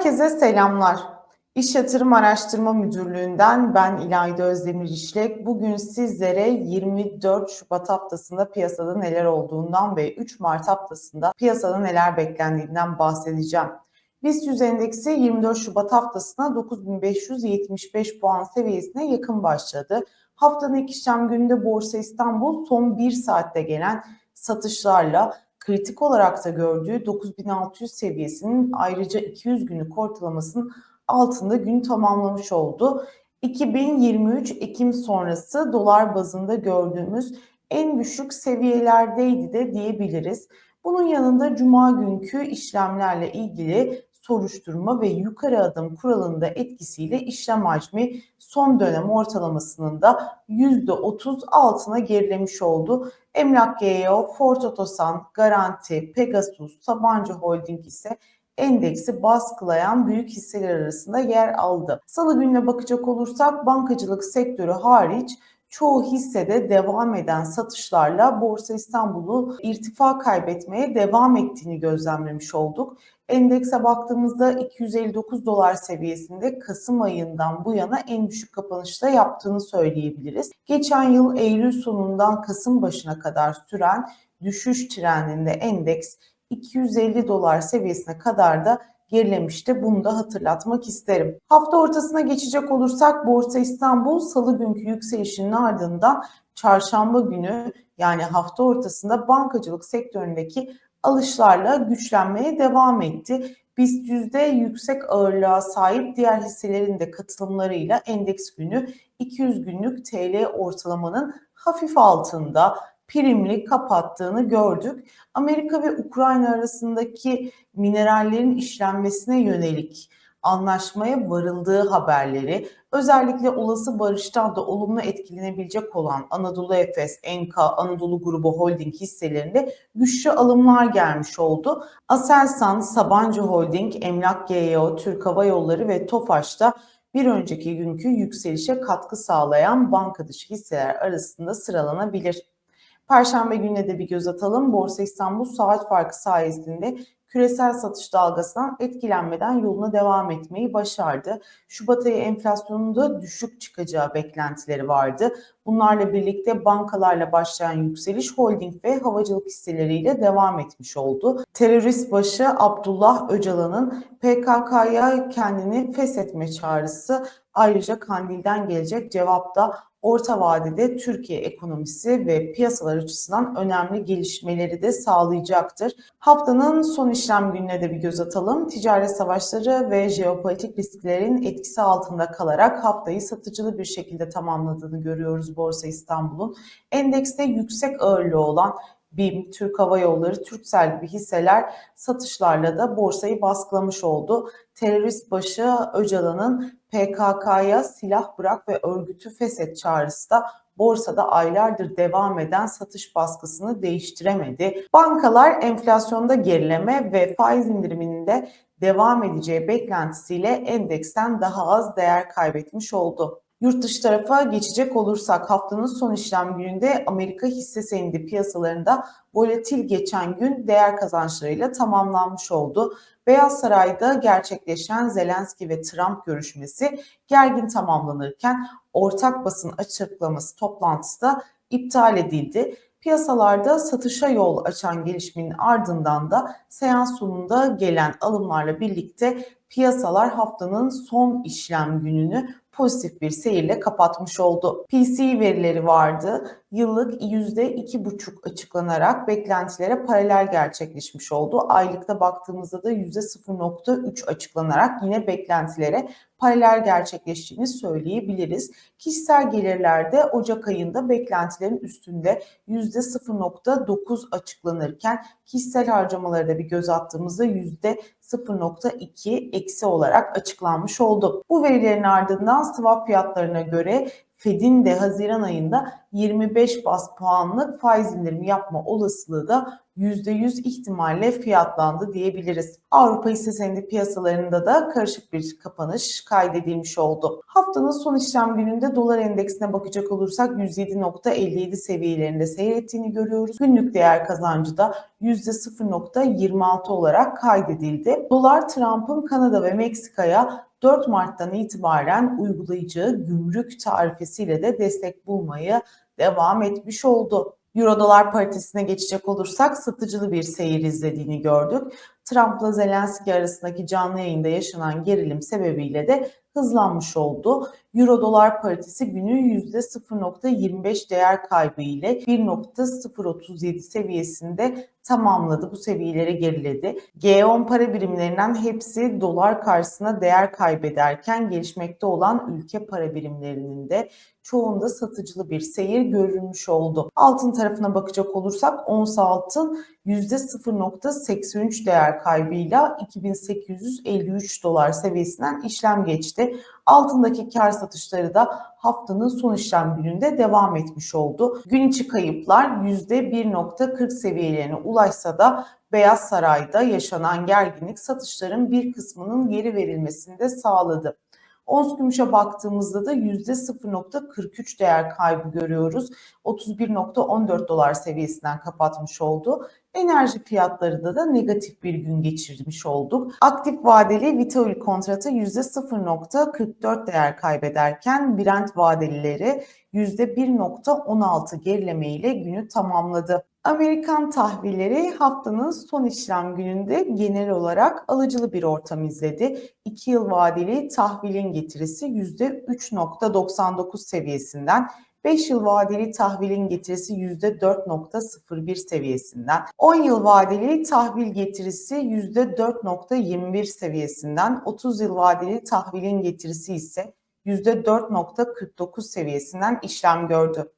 Herkese selamlar. İş Yatırım Araştırma Müdürlüğü'nden ben İlayda Özdemir İşlek. Bugün sizlere 24 Şubat haftasında piyasada neler olduğundan ve 3 Mart haftasında piyasada neler beklendiğinden bahsedeceğim. BIST 100 endeksi 24 Şubat haftasına 9575 puan seviyesine yakın başladı. Haftanın ilk işlem gününde Borsa İstanbul son 1 saatte gelen satışlarla kritik olarak da gördüğü 9600 seviyesinin ayrıca 200 günlük ortalamasının altında gün tamamlamış oldu. 2023 Ekim sonrası dolar bazında gördüğümüz en düşük seviyelerdeydi de diyebiliriz. Bunun yanında cuma günkü işlemlerle ilgili soruşturma ve yukarı adım kuralında etkisiyle işlem hacmi son dönem ortalamasının da %30 altına gerilemiş oldu. Emlak GEO, Ford Otosan, Garanti, Pegasus, Sabancı Holding ise endeksi baskılayan büyük hisseler arasında yer aldı. Salı gününe bakacak olursak bankacılık sektörü hariç çoğu hissede devam eden satışlarla Borsa İstanbul'u irtifa kaybetmeye devam ettiğini gözlemlemiş olduk. Endekse baktığımızda 259 dolar seviyesinde Kasım ayından bu yana en düşük kapanışta yaptığını söyleyebiliriz. Geçen yıl Eylül sonundan Kasım başına kadar süren düşüş trendinde endeks 250 dolar seviyesine kadar da gerilemişti. Bunu da hatırlatmak isterim. Hafta ortasına geçecek olursak Borsa İstanbul salı günkü yükselişinin ardından çarşamba günü yani hafta ortasında bankacılık sektöründeki alışlarla güçlenmeye devam etti. BIST yüzde yüksek ağırlığa sahip diğer hisselerin de katılımlarıyla endeks günü 200 günlük TL ortalamanın hafif altında primli kapattığını gördük. Amerika ve Ukrayna arasındaki minerallerin işlenmesine yönelik anlaşmaya varıldığı haberleri, özellikle olası barıştan da olumlu etkilenebilecek olan Anadolu Efes, Enka, Anadolu Grubu Holding hisselerinde güçlü alımlar gelmiş oldu. Aselsan, Sabancı Holding, Emlak GEO, Türk Hava Yolları ve Tofaş'ta bir önceki günkü yükselişe katkı sağlayan banka dışı hisseler arasında sıralanabilir. Perşembe gününe de bir göz atalım. Borsa İstanbul saat farkı sayesinde küresel satış dalgasından etkilenmeden yoluna devam etmeyi başardı. Şubat ayı enflasyonunda düşük çıkacağı beklentileri vardı. Bunlarla birlikte bankalarla başlayan yükseliş holding ve havacılık hisseleriyle devam etmiş oldu. Terörist başı Abdullah Öcalan'ın PKK'ya kendini feshetme çağrısı ayrıca Kandil'den gelecek cevapta orta vadede Türkiye ekonomisi ve piyasalar açısından önemli gelişmeleri de sağlayacaktır. Haftanın son işlem gününe de bir göz atalım. Ticaret savaşları ve jeopolitik risklerin etkisi altında kalarak haftayı satıcılı bir şekilde tamamladığını görüyoruz Borsa İstanbul'un. Endekste yüksek ağırlığı olan BİM, Türk Hava Yolları, Türksel gibi hisseler satışlarla da borsayı baskılamış oldu. Terörist başı Öcalan'ın PKK'ya silah bırak ve örgütü feshet çağrısı da borsada aylardır devam eden satış baskısını değiştiremedi. Bankalar enflasyonda gerileme ve faiz indiriminde devam edeceği beklentisiyle endeksten daha az değer kaybetmiş oldu. Yurt dışı tarafa geçecek olursak haftanın son işlem gününde Amerika hisse senedi piyasalarında volatil geçen gün değer kazançlarıyla tamamlanmış oldu. Beyaz Saray'da gerçekleşen Zelenski ve Trump görüşmesi gergin tamamlanırken ortak basın açıklaması toplantısı da iptal edildi. Piyasalarda satışa yol açan gelişmenin ardından da seans sonunda gelen alımlarla birlikte piyasalar haftanın son işlem gününü pozitif bir seyirle kapatmış oldu. PCE verileri vardı. Yıllık %2,5 açıklanarak beklentilere paralel gerçekleşmiş oldu. Aylıkta baktığımızda da %0,3 açıklanarak yine beklentilere paralel gerçekleştiğini söyleyebiliriz. Kişisel gelirlerde Ocak ayında beklentilerin üstünde %0,9 açıklanırken kişisel harcamalara bir göz attığımızda %0,2 eksi olarak açıklanmış oldu. Bu verilerin ardından swap fiyatlarına göre Fed'in de Haziran ayında 25 bas puanlık faiz indirimi yapma olasılığı da %100 ihtimalle fiyatlandı diyebiliriz. Avrupa hisse senedi piyasalarında da karışık bir kapanış kaydedilmiş oldu. Haftanın son işlem gününde dolar endeksine bakacak olursak 107.57 seviyelerinde seyrettiğini görüyoruz. Günlük değer kazancı da %0.26 olarak kaydedildi. Dolar Trump'ın Kanada ve Meksika'ya 4 Mart'tan itibaren uygulayacağı gümrük tarifesiyle de destek bulmayı devam etmiş oldu. Euro dolar paritesine geçecek olursak satıcılı bir seyir izlediğini gördük. Trump'la Zelenski arasındaki canlı yayında yaşanan gerilim sebebiyle de hızlanmış oldu. Euro dolar paritesi günü %0.25 değer kaybı ile 1.037 seviyesinde tamamladı. Bu seviyelere geriledi. G10 para birimlerinden hepsi dolar karşısında değer kaybederken gelişmekte olan ülke para birimlerinin de çoğunda satıcılı bir seyir görülmüş oldu. Altın tarafına bakacak olursak ons altın %0.83 değer kaybıyla 2853 dolar seviyesinden işlem geçti. Altındaki kar satışları da haftanın son işlem gününde devam etmiş oldu. Gün içi kayıplar %1.40 seviyelerine ulaşsa da Beyaz Saray'da yaşanan gerginlik satışların bir kısmının geri verilmesini de sağladı. Ons gümüşe baktığımızda da %0.43 değer kaybı görüyoruz. 31.14 dolar seviyesinden kapatmış oldu. Enerji fiyatlarında da negatif bir gün geçirmiş olduk. Aktif vadeli Vitol kontratı %0.44 değer kaybederken Brent vadelileri %1.16 gerileme ile günü tamamladı. Amerikan tahvilleri haftanın son işlem gününde genel olarak alıcılı bir ortam izledi. 2 yıl vadeli tahvilin getirisi %3.99 seviyesinden 5 yıl vadeli tahvilin getirisi %4.01 seviyesinden, 10 yıl vadeli tahvil getirisi %4.21 seviyesinden, 30 yıl vadeli tahvilin getirisi ise %4.49 seviyesinden işlem gördü.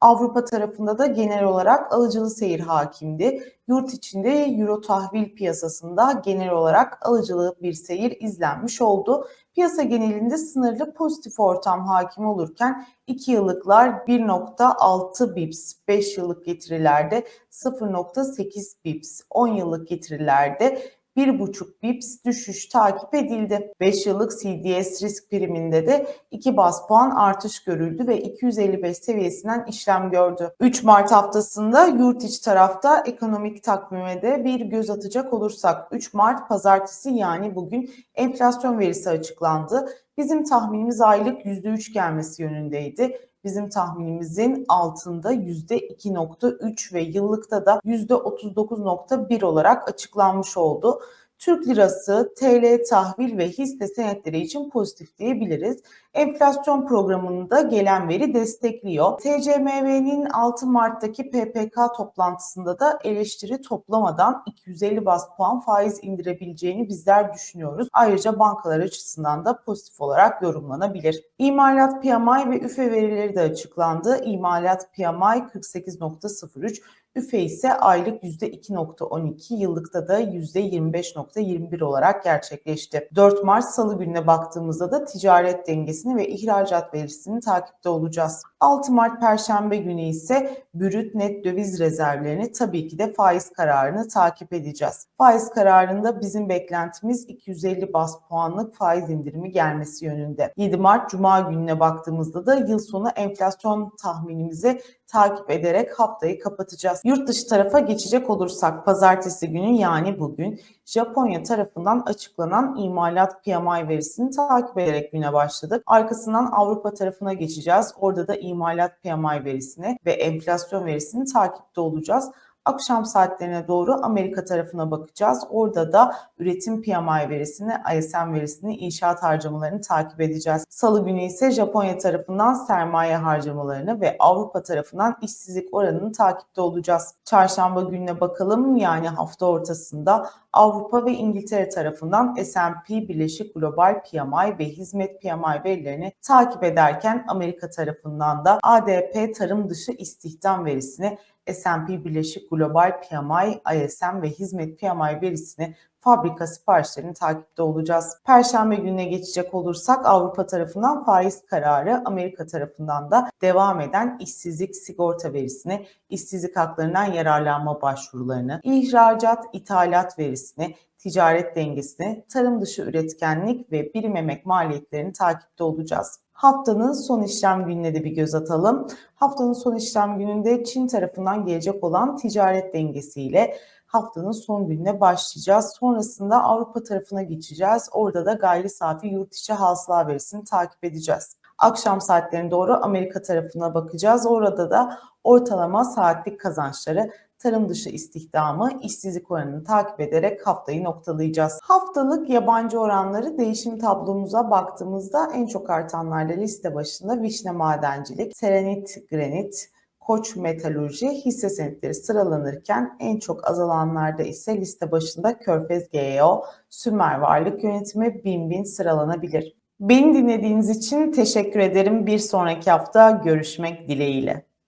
Avrupa tarafında da genel olarak alıcılı seyir hakimdi. Yurt içinde euro tahvil piyasasında genel olarak alıcılı bir seyir izlenmiş oldu. Piyasa genelinde sınırlı pozitif ortam hakim olurken 2 yıllıklar 1.6 bips, 5 yıllık getirilerde 0.8 bips, 10 yıllık getirilerde 1,5 bips düşüş takip edildi. 5 yıllık CDS risk priminde de 2 bas puan artış görüldü ve 255 seviyesinden işlem gördü. 3 Mart haftasında yurt içi tarafta ekonomik takvime de bir göz atacak olursak 3 Mart pazartesi yani bugün enflasyon verisi açıklandı. Bizim tahminimiz aylık %3 gelmesi yönündeydi bizim tahminimizin altında %2.3 ve yıllıkta da %39.1 olarak açıklanmış oldu. Türk lirası, TL tahvil ve hisse senetleri için pozitif diyebiliriz. Enflasyon programında gelen veri destekliyor. TCMV'nin 6 Mart'taki PPK toplantısında da eleştiri toplamadan 250 bas puan faiz indirebileceğini bizler düşünüyoruz. Ayrıca bankalar açısından da pozitif olarak yorumlanabilir. İmalat PMI ve üfe verileri de açıklandı. İmalat PMI 48.03, Üfe ise aylık %2.12, yıllıkta da %25.21 olarak gerçekleşti. 4 Mart Salı gününe baktığımızda da ticaret dengesini ve ihracat verisini takipte olacağız. 6 Mart Perşembe günü ise brüt net döviz rezervlerini tabii ki de faiz kararını takip edeceğiz. Faiz kararında bizim beklentimiz 250 bas puanlık faiz indirimi gelmesi yönünde. 7 Mart Cuma gününe baktığımızda da yıl sonu enflasyon tahminimizi takip ederek haftayı kapatacağız. Yurt dışı tarafa geçecek olursak pazartesi günü yani bugün Japonya tarafından açıklanan imalat PMI verisini takip ederek güne başladık. Arkasından Avrupa tarafına geçeceğiz. Orada da imalat PMI verisini ve enflasyon verisini takipte olacağız. Akşam saatlerine doğru Amerika tarafına bakacağız. Orada da üretim PMI verisini, ISM verisini, inşaat harcamalarını takip edeceğiz. Salı günü ise Japonya tarafından sermaye harcamalarını ve Avrupa tarafından işsizlik oranını takipte olacağız. Çarşamba gününe bakalım yani hafta ortasında Avrupa ve İngiltere tarafından S&P Birleşik Global PMI ve Hizmet PMI verilerini takip ederken Amerika tarafından da ADP tarım dışı istihdam verisini S&P Birleşik Global PMI, ISM ve hizmet PMI verisini fabrika siparişlerini takipte olacağız. Perşembe gününe geçecek olursak Avrupa tarafından faiz kararı, Amerika tarafından da devam eden işsizlik sigorta verisini, işsizlik haklarından yararlanma başvurularını, ihracat, ithalat verisini, ticaret dengesini, tarım dışı üretkenlik ve birim emek maliyetlerini takipte olacağız. Haftanın son işlem gününe de bir göz atalım. Haftanın son işlem gününde Çin tarafından gelecek olan ticaret dengesiyle haftanın son gününe başlayacağız. Sonrasında Avrupa tarafına geçeceğiz. Orada da gayri safi yurt içi hasıla verisini takip edeceğiz. Akşam saatlerine doğru Amerika tarafına bakacağız. Orada da ortalama saatlik kazançları, tarım dışı istihdamı, işsizlik oranını takip ederek haftayı noktalayacağız. Haftalık yabancı oranları değişim tablomuza baktığımızda en çok artanlarla liste başında Vişne Madencilik, Serenit Granit, Koç Metalurji hisse senetleri sıralanırken en çok azalanlarda ise liste başında Körfez GEO, Sümer Varlık Yönetimi, Binbin sıralanabilir. Beni dinlediğiniz için teşekkür ederim. Bir sonraki hafta görüşmek dileğiyle.